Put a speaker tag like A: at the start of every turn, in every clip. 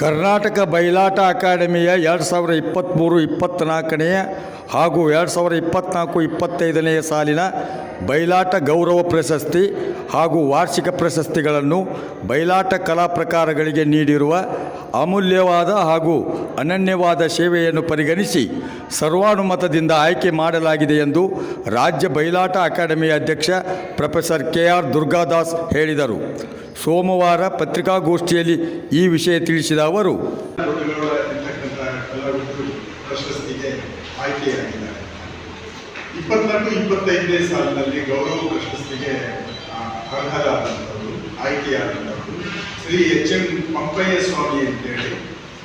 A: ಕರ್ನಾಟಕ ಬಯಲಾಟ ಅಕಾಡೆಮಿಯ ಎರಡು ಸಾವಿರ ಇಪ್ಪತ್ತ್ಮೂರು ಇಪ್ಪತ್ತ್ನಾಲ್ಕನೆಯ ಹಾಗೂ ಎರಡು ಸಾವಿರ ಇಪ್ಪತ್ತ್ನಾಲ್ಕು ಇಪ್ಪತ್ತೈದನೆಯ ಸಾಲಿನ ಬಯಲಾಟ ಗೌರವ ಪ್ರಶಸ್ತಿ ಹಾಗೂ ವಾರ್ಷಿಕ ಪ್ರಶಸ್ತಿಗಳನ್ನು ಬಯಲಾಟ ಕಲಾ ಪ್ರಕಾರಗಳಿಗೆ ನೀಡಿರುವ ಅಮೂಲ್ಯವಾದ ಹಾಗೂ ಅನನ್ಯವಾದ ಸೇವೆಯನ್ನು ಪರಿಗಣಿಸಿ ಸರ್ವಾನುಮತದಿಂದ ಆಯ್ಕೆ ಮಾಡಲಾಗಿದೆ ಎಂದು ರಾಜ್ಯ ಬಯಲಾಟ ಅಕಾಡೆಮಿಯ ಅಧ್ಯಕ್ಷ ಪ್ರೊಫೆಸರ್ ಕೆ ಆರ್ ದುರ್ಗಾದಾಸ್ ಹೇಳಿದರು. ಸೋಮವಾರ ಪತ್ರಿಕಾಗೋಷ್ಠಿಯಲ್ಲಿ ಈ ವಿಷಯ ತಿಳಿಸಿದ ಅವರು,
B: ಪ್ರಶಸ್ತಿಗೆ ಆಯ್ಕೆಯಾಗಿದ್ದಾರೆ ಇಪ್ಪತ್ನಾಲ್ಕು, ಇಪ್ಪತ್ತೈದನೇ ಸಾಲಿನಲ್ಲಿ ಗೌರವ ಪ್ರಶಸ್ತಿಗೆ ಅರ್ಹರಾದಂಥವರು, ಆಯ್ಕೆಯಾದಂಥವರು, ಶ್ರೀ ಎಚ್ ಎಂ ಪಂಪಯ್ಯ ಸ್ವಾಮಿ ಅಂತೇಳಿ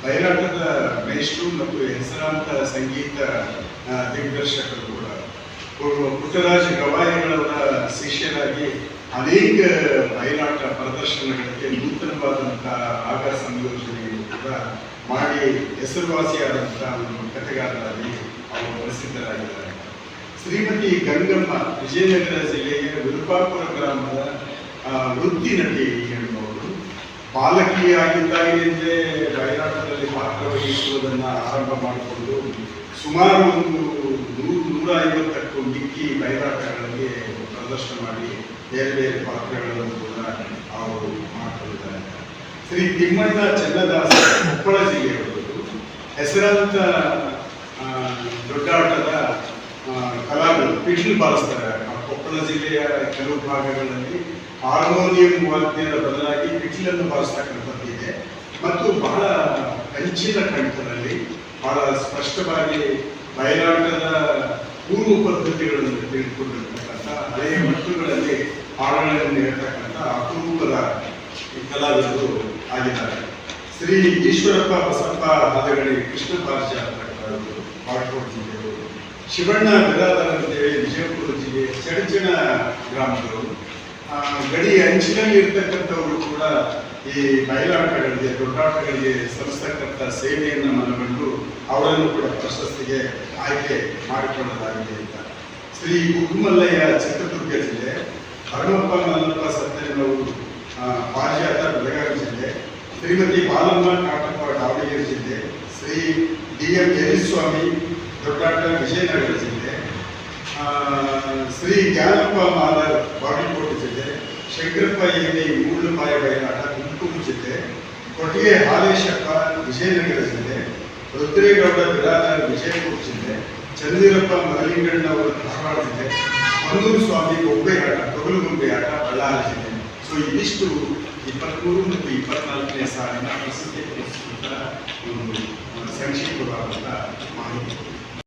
B: ಬಯಲಾಟದ ಮೇಷ್ಟ್ರು ಮತ್ತು ಹೆಸರಾಂತ ಸಂಗೀತ ದಿಗ್ದರ್ಶಕರು ಕೂಡ. ಪುಟ್ಟರಾಜ ಗವಾಯಿಗಳವರ ಶಿಷ್ಯರಾಗಿ ಅನೇಕ ಬಯಲಾಟ ಪ್ರದರ್ಶನಗಳಿಗೆ ನೂತನವಾದಂತಹ ಆಗ ಸಂಯೋಜನೆಯನ್ನು ಕೂಡ ಮಾಡಿ ಹೆಸರುವಾಸಿಯಾದಂತಹ ಒಂದು ಕಥೆಗಾರರಾಗಿ ಅವರು ಪ್ರಸಿದ್ಧರಾಗಿದ್ದಾರೆ. ಶ್ರೀಮತಿ ಗಂಗಮ್ಮ ವಿಜಯನಗರ ಜಿಲ್ಲೆಯ ವಿರುಪಾಪುರ ಗ್ರಾಮದ ವೃತ್ತಿ ನಟಿ ಎನ್ನುವರು ಬಾಲಕಿಯಾಗಿದ್ದಾಗಿನಿಂದಲೇ ಬಯಲಾಟದಲ್ಲಿ ವಹಿಸುವುದನ್ನು ಆರಂಭ ಮಾಡಿಕೊಂಡು ಸುಮಾರು ಒಂದು ನೂರು ನೂರ ಐವತ್ತಕ್ಕೂ ಮಿಕ್ಕಿ ಬಯಲಾಟಗಳಲ್ಲಿ ಪ್ರದರ್ಶನ ಮಾಡಿ ಬೇರೆ ಬೇರೆ ಪಾತ್ರಗಳನ್ನು ಕೂಡ ಅವರು ಮಾಡಿಕೊಂಡಿದ್ದಾರೆ. ಶ್ರೀ ತಿಮ್ಮಣ್ಣ ಚನ್ನದಾಸ ಕೊಪ್ಪಳ ಜಿಲ್ಲೆಯವರು ಹೆಸರಾಂತ ದೊಡ್ಡಾಟದ ಕಲಾವಿದರು ಪಿಟ್ಲು ಬಾರಿಸ್ತಾರೆ ಕೊಪ್ಪಳ ಜಿಲ್ಲೆಯ ಕೆಲವು ಭಾಗಗಳಲ್ಲಿ ಹಾರ್ಮೋನಿಯಂ ವಾದ್ಯದ ಬದಲಾಗಿ ಪಿಟ್ಲನ್ನು ಬಾರಿಸ್ತಕ್ಕಂಥದ್ದು ಇದೆ ಮತ್ತು ಬಹಳ ಕಂಚಿನ ಕಂಠದಲ್ಲಿ ಬಹಳ ಸ್ಪಷ್ಟವಾಗಿ ಬಯಲಾಟದ ಪೂರ್ವ ಪದ್ಧತಿಗಳನ್ನು ತಿಳಿದುಕೊಂಡಿರ್ತಕ್ಕಂಥ ಹಳೆಯ ಮಟ್ಟುಗಳಲ್ಲಿ ಹಾಡುಗಳನ್ನು ಹೇಳ್ತಕ್ಕಂಥ ಅಪರೂಪದ ಕಲಾವಿದರು ಆಗಿದ್ದಾರೆ. ಶ್ರೀ ಈಶ್ವರಪ್ಪ ಬಸಪ್ಪ ಹದಗಳಿ ಕೃಷ್ಣ ಬಾಗಲಕೋಟೆ ಜಿಲ್ಲೆಯವರು. ಶಿವಣ್ಣ ಬಿರಾದರ್ ಅಂತೇಳಿ ವಿಜಯಪುರ ಜಿಲ್ಲೆ ಚಡಚಣ ಗ್ರಾಮದವರು. ಗಡಿ ಅಂಚಿನಲ್ಲಿ ಇರ್ತಕ್ಕಂಥವರು ಕೂಡ ಈ ಬಯಲಾಟಗಳಿಗೆ ದೊಡ್ಡಾಟಗಳಿಗೆ ಸಲ್ಲಿಸ್ತಕ್ಕಂಥ ಸೇವೆಯನ್ನು ಮನಗಂಡು ಅವರನ್ನು ಕೂಡ ಪ್ರಶಸ್ತಿಗೆ ಆಯ್ಕೆ ಮಾಡಿಕೊಳ್ಳಲಾಗಿದೆ ಅಂತ. ಶ್ರೀ ಗುಗ್ಮಲ್ಲಯ್ಯ ಚಿತ್ರದುರ್ಗ ಜಿಲ್ಲೆ ಹರಮಪ್ಪ ಮಲ್ಲಪ್ಪ ಸತ್ಯನವರು ಪಾರಿಜಾತ ಬೆಳಗಾವಿ ಜಿಲ್ಲೆ, ಶ್ರೀಮತಿ ಬಾಲಮ್ಮ ಕಾಟಪ್ಪ ದಾವಣಗೆರೆ ಜಿಲ್ಲೆ, ಶ್ರೀ ಡಿ ಎಂ ಜಯಸ್ವಾಮಿ ದೊಡ್ಡಾಟ ವಿಜಯನಗರ ಜಿಲ್ಲೆ ಶ್ರೀ ಜ್ಞಾನಪ್ಪ ಮಾಲರ್ ಬಾಗಲಕೋಟೆ ಜಿಲ್ಲೆ, ಶಂಕರಪ್ಪ ಎಣ್ಣೆ ಮೂಡುಪಾಯ ಕೊಟ್ಟಿಗೆ ಹಾಲೇಶಪ್ಪ ವಿಜಯನಗರ ಜಿಲ್ಲೆ, ರುದ್ರೇಗೌಡ ಬಿರಾದಾರ ವಿಜಯಪುರ ಜಿಲ್ಲೆ, ಚಂದಿರಪ್ಪ ಮರಲಿಂಗಣ್ಣ ಅವರ ಧಾರವಾಡ ಜಿಲ್ಲೆ ಮನ್ನೂರು ಸ್ವಾಮಿ ಗೊಂಬೆ ಆಟ ತೊಗಲು ಗೊಂಬೆ ಆಟ ಬಳ್ಳಾರಿ ಜಿಲ್ಲೆ. ಸೊ ಇದಿಷ್ಟು ಇಪ್ಪತ್ತ್ಮೂರು ಮತ್ತು ಇಪ್ಪತ್ನಾಲ್ಕನೇ ಸಾಲಿನ ಪ್ರಸಿದ್ಧಿ ಒಂದು ಸಂಕ್ಷಿಪ್ತವಾದಂಥ ಮಾಹಿತಿ